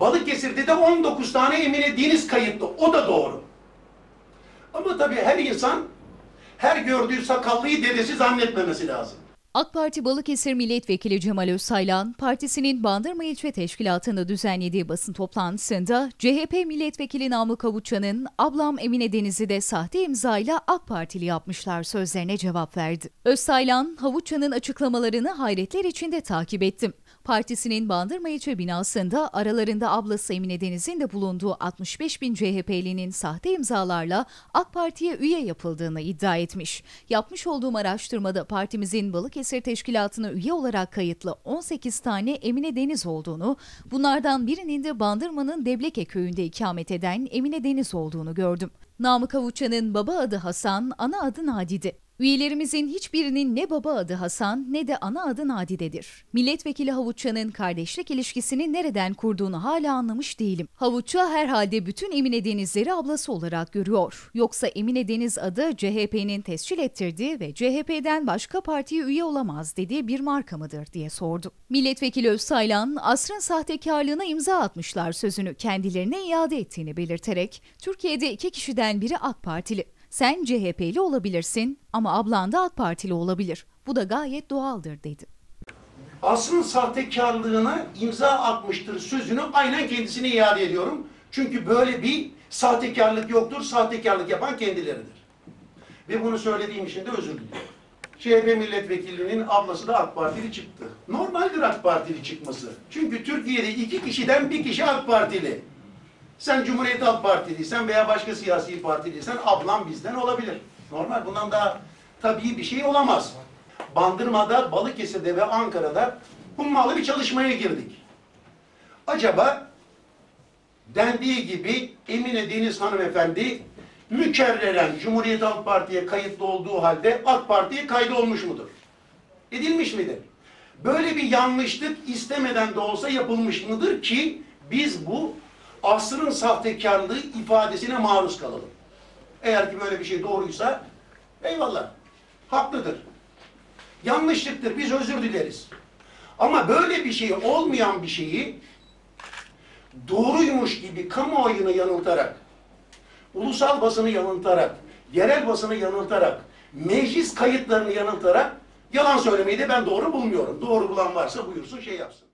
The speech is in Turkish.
Balıkesir'de de 19 tane Emine Deniz kayıtlı. O da doğru. Ama tabii her insan her gördüğü sakallıyı dedesi zannetmemesi lazım. AK Parti Balıkesir Milletvekili Cemal Özsaylan, partisinin Bandırma İlçe Teşkilatı'nda düzenlediği basın toplantısında CHP Milletvekili Namık Kavutça'nın ablam Emine Deniz'i de sahte imzayla AK Partili yapmışlar sözlerine cevap verdi. Özsaylan, Havutça'nın açıklamalarını hayretler içinde takip ettim. Partisinin Bandırma İlçe binasında aralarında ablası Emine Deniz'in de bulunduğu 65 bin CHP'linin sahte imzalarla AK Parti'ye üye yapıldığını iddia etmiş. Yapmış olduğum araştırmada partimizin Balıkesir Teşkilatı'na üye olarak kayıtlı 18 tane Emine Deniz olduğunu, bunlardan birinin de Bandırma'nın Debleke köyünde ikamet eden Emine Deniz olduğunu gördüm. Namık Avuçan'ın baba adı Hasan, ana adı Nadide. Üyelerimizin hiçbirinin ne baba adı Hasan ne de ana adı Nadide'dir. Milletvekili Havutça'nın kardeşlik ilişkisini nereden kurduğunu hala anlamış değilim. Havutça herhalde bütün Emine Denizleri ablası olarak görüyor. Yoksa Emine Deniz adı CHP'nin tescil ettirdiği ve CHP'den başka partiye üye olamaz dediği bir marka mıdır diye sordu. Milletvekili Özsaylan, asrın sahtekarlığına imza atmışlar sözünü kendilerine iade ettiğini belirterek, Türkiye'de iki kişiden biri AK Partili. Sen CHP'li olabilirsin ama ablan da AK Partili olabilir. Bu da gayet doğaldır dedi. Asrın sahtekarlığına imza atmıştır sözünü aynen kendisine iade ediyorum. Çünkü böyle bir sahtekarlık yoktur. Sahtekarlık yapan kendileridir. Ve bunu söylediğim için de özür diliyorum. CHP milletvekilinin ablası da AK Partili çıktı. Normaldir AK Partili çıkması. Çünkü Türkiye'de iki kişiden bir kişi AK Partili. Sen Cumhuriyet Halk Partiliysen veya başka siyasi partiliysen ablam bizden olabilir. Normal. Bundan daha tabii bir şey olamaz. Bandırma'da, Balıkesir'de ve Ankara'da hummalı bir çalışmaya girdik. Acaba dendiği gibi Emine Deniz hanımefendi mükerreren Cumhuriyet Halk Parti'ye kayıtlı olduğu halde AK Parti'ye kaydı olmuş mudur? Edilmiş midir? Böyle bir yanlışlık istemeden de olsa yapılmış mıdır ki biz bu asrın sahtekarlığı ifadesine maruz kalalım. Eğer ki böyle bir şey doğruysa eyvallah. Haklıdır. Yanlışlıktır. Biz özür dileriz. Ama böyle bir şey olmayan bir şeyi doğruymuş gibi kamuoyunu yanıltarak, ulusal basını yanıltarak, yerel basını yanıltarak, meclis kayıtlarını yanıltarak yalan söylemeyi de ben doğru bulmuyorum. Doğru bulan varsa buyursun şey yapsın.